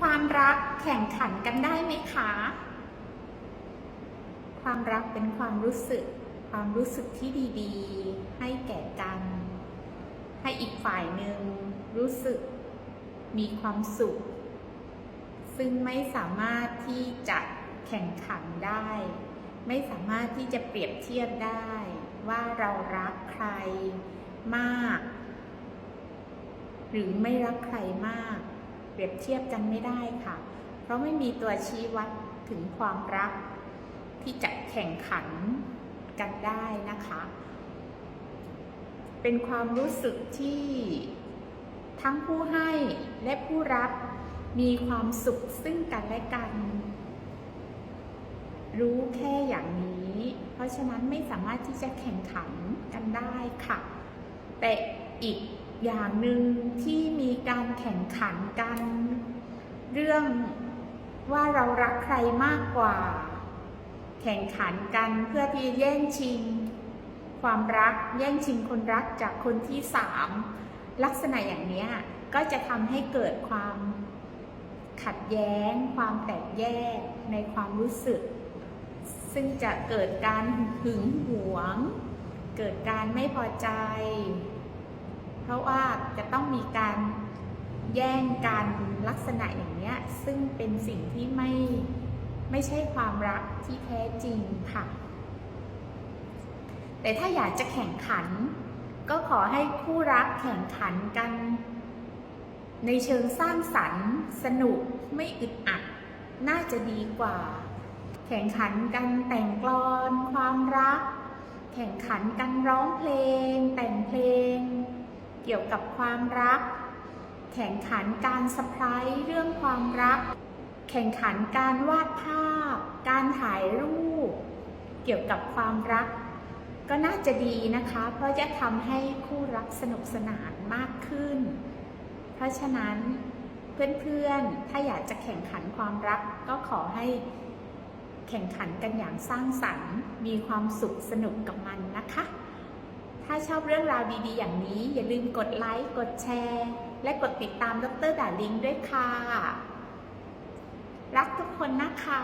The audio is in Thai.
ความรักแข่งขันกันได้ไหมคะ ความรักเป็นความรู้สึก ความรู้สึกที่ดีๆ ให้แก่กัน ให้อีกฝ่ายหนึ่งรู้สึกมีความสุข ซึ่งไม่สามารถที่จะแข่งขันได้ ไม่สามารถที่จะเปรียบเทียบได้ ว่าเรารักใครมาก หรือไม่รักใครมาก รียบเทียบกันไม่ได้ค่ะ เพราะไม่มีตัวชี้วัดถึงความรัก ที่จะแข่งขันกันได้นะคะ เป็นความรู้สึกที่ทั้งผู้ให้และผู้รับมีความสุขซึ่งกันและกัน รู้แค่อย่างนี้ เพราะฉะนั้นไม่สามารถที่จะแข่งขันกันได้ค่ะ แต่อีก อย่างหนึ่งที่มีการแข่งขันกัน เรื่องว่าเรารักใครมากกว่า แข่งขันกันเพื่อที่จะแย่งชิง ความรักแย่งชิงคนรักจากคนที่สามลักษณะอย่างนี้ก็จะทำให้เกิดความขัดแย้ง ความแตกแยกในความรู้สึก ซึ่งจะเกิดการหึงหวง เกิดการไม่พอใจ เพราะว่าจะต้องมีการแย่งกันลักษณะอย่างเนี้ยซึ่งเป็นสิ่งที่ไม่ไม่ใช่ความรักที่แท้จริงค่ะ แต่ถ้าอยากจะแข่งขัน ก็ขอให้คู่รักแข่งขันกัน ในเชิงสร้างสรรค์ สนุกไม่อึดอัด น่าจะดีกว่า แข่งขันกันแต่งกลอนความรัก แข่งขันกันร้องเพลง แต่งเพลง เกี่ยวกับความรัก แข่งขันการสะพรายเรื่องความรัก แข่งขันการวาดภาพ การถ่ายรูป เกี่ยวกับความรัก ก็น่าจะดีนะคะ เพราะจะทำให้คู่รักสนุกสนานมากขึ้น เพราะฉะนั้นเพื่อนๆ ถ้าอยากจะแข่งขันความรักก็ขอให้แข่งขันกันอย่างสร้างสรรค์ มีความสุขสนุกกับมันนะคะ ถ้าชอบเรื่องราวดีๆ อย่างนี้ อย่าลืมกดไลค์ กดแชร์ และกดติดตามดรดาลิงด้วยค่ะ รักทุกคนนะคะ